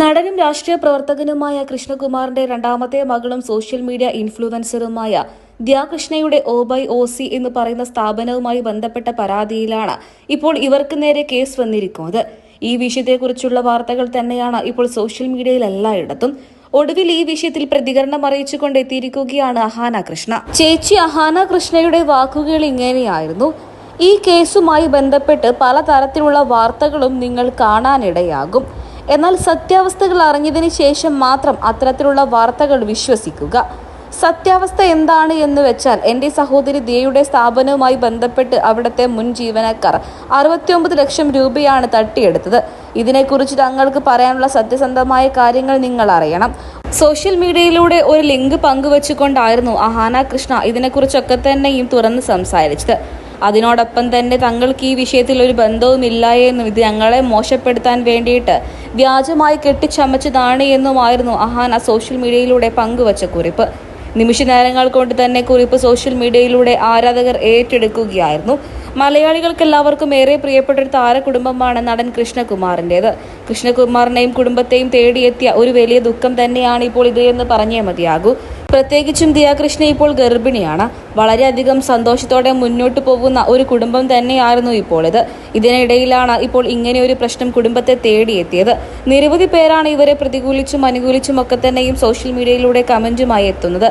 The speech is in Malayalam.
നടനും രാഷ്ട്രീയ പ്രവർത്തകനുമായ കൃഷ്ണകുമാറിന്റെ രണ്ടാമത്തെ മകളും സോഷ്യൽ മീഡിയ ഇൻഫ്ലുവൻസറുമായ ദ്യാകൃഷ്ണയുടെ ഒ ബൈ ഒ സി എന്ന് പറയുന്ന സ്ഥാപനവുമായി ബന്ധപ്പെട്ട പരാതിയിലാണ് ഇപ്പോൾ ഇവർക്ക് നേരെ കേസ് വന്നിരിക്കുന്നത്. ഈ വിഷയത്തെക്കുറിച്ചുള്ള വാർത്തകൾ തന്നെയാണ് ഇപ്പോൾ സോഷ്യൽ മീഡിയയിൽ എല്ലായിടത്തും. ഒടുവിൽ ഈ വിഷയത്തിൽ പ്രതികരണം അറിയിച്ചുകൊണ്ട് എത്തിയിരിക്കുകയാണ് അഹാന കൃഷ്ണ. ചേച്ചി അഹാന കൃഷ്ണയുടെ വാക്കുകൾ ഇങ്ങനെയായിരുന്നു. ഈ കേസുമായി ബന്ധപ്പെട്ട് പലതരത്തിലുള്ള വാർത്തകളും നിങ്ങൾ കാണാനിടയാകും. എന്നാൽ സത്യാവസ്ഥകൾ അറിഞ്ഞതിന് ശേഷം മാത്രം അത്തരത്തിലുള്ള വാർത്തകൾ വിശ്വസിക്കുക. സത്യാവസ്ഥ എന്താണ് എന്ന് വെച്ചാൽ എന്റെ സഹോദരി ദിയയുടെ സ്ഥാപനവുമായി ബന്ധപ്പെട്ട് അവിടുത്തെ മുൻ ജീവനക്കാർ അറുപത്തിയൊമ്പത് ലക്ഷം രൂപയാണ് തട്ടിയെടുത്തത്. ഇതിനെക്കുറിച്ച് തങ്ങൾക്ക് പറയാനുള്ള സത്യസന്ധമായ കാര്യങ്ങൾ നിങ്ങൾ അറിയണം. സോഷ്യൽ മീഡിയയിലൂടെ ഒരു ലിങ്ക് പങ്കുവച്ചുകൊണ്ടായിരുന്നു അഹാന കൃഷ്ണ ഇതിനെക്കുറിച്ചൊക്കെ തന്നെയും തുറന്ന് സംസാരിച്ചത്. അതിനോടൊപ്പം തന്നെ തങ്ങൾക്ക് ഈ വിഷയത്തിൽ ഒരു ബന്ധവുമില്ല എന്നും ഇത് ഞങ്ങളെ മോശപ്പെടുത്താൻ വേണ്ടിയിട്ട് വ്യാജമായി കെട്ടിച്ചമച്ചതാണ് എന്നുമായിരുന്നു അഹാന സോഷ്യൽ മീഡിയയിലൂടെ പങ്കുവച്ച കുറിപ്പ്. നിമിഷ നേരങ്ങൾ കൊണ്ട് തന്നെ കുറിപ്പ് സോഷ്യൽ മീഡിയയിലൂടെ ആരാധകർ ഏറ്റെടുക്കുകയായിരുന്നു. മലയാളികൾക്ക് എല്ലാവർക്കും ഏറെ പ്രിയപ്പെട്ട ഒരു താരകുടുംബമാണ് നടൻ കൃഷ്ണകുമാറിന്റെത്. കൃഷ്ണകുമാറിനെയും കുടുംബത്തെയും തേടിയെത്തിയ ഒരു വലിയ ദുഃഖം തന്നെയാണ് ഇപ്പോൾ ഇത് എന്ന് പറഞ്ഞേ മതിയാകൂ. പ്രത്യേകിച്ചും ദിയാകൃഷ്ണ ഇപ്പോൾ ഗർഭിണിയാണ്. വളരെയധികം സന്തോഷത്തോടെ മുന്നോട്ട് പോകുന്ന ഒരു കുടുംബം തന്നെയായിരുന്നു ഇപ്പോൾ ഇത് ഇതിനിടയിലാണ് ഇപ്പോൾ ഇങ്ങനെ ഒരു പ്രശ്നം കുടുംബത്തെ തേടിയെത്തിയത്. നിരവധി പേരാണ് ഇവരെ പ്രതികൂലിച്ചും അനുകൂലിച്ചും ഒക്കെ തന്നെയും സോഷ്യൽ മീഡിയയിലൂടെ കമന്റുമായി എത്തുന്നത്.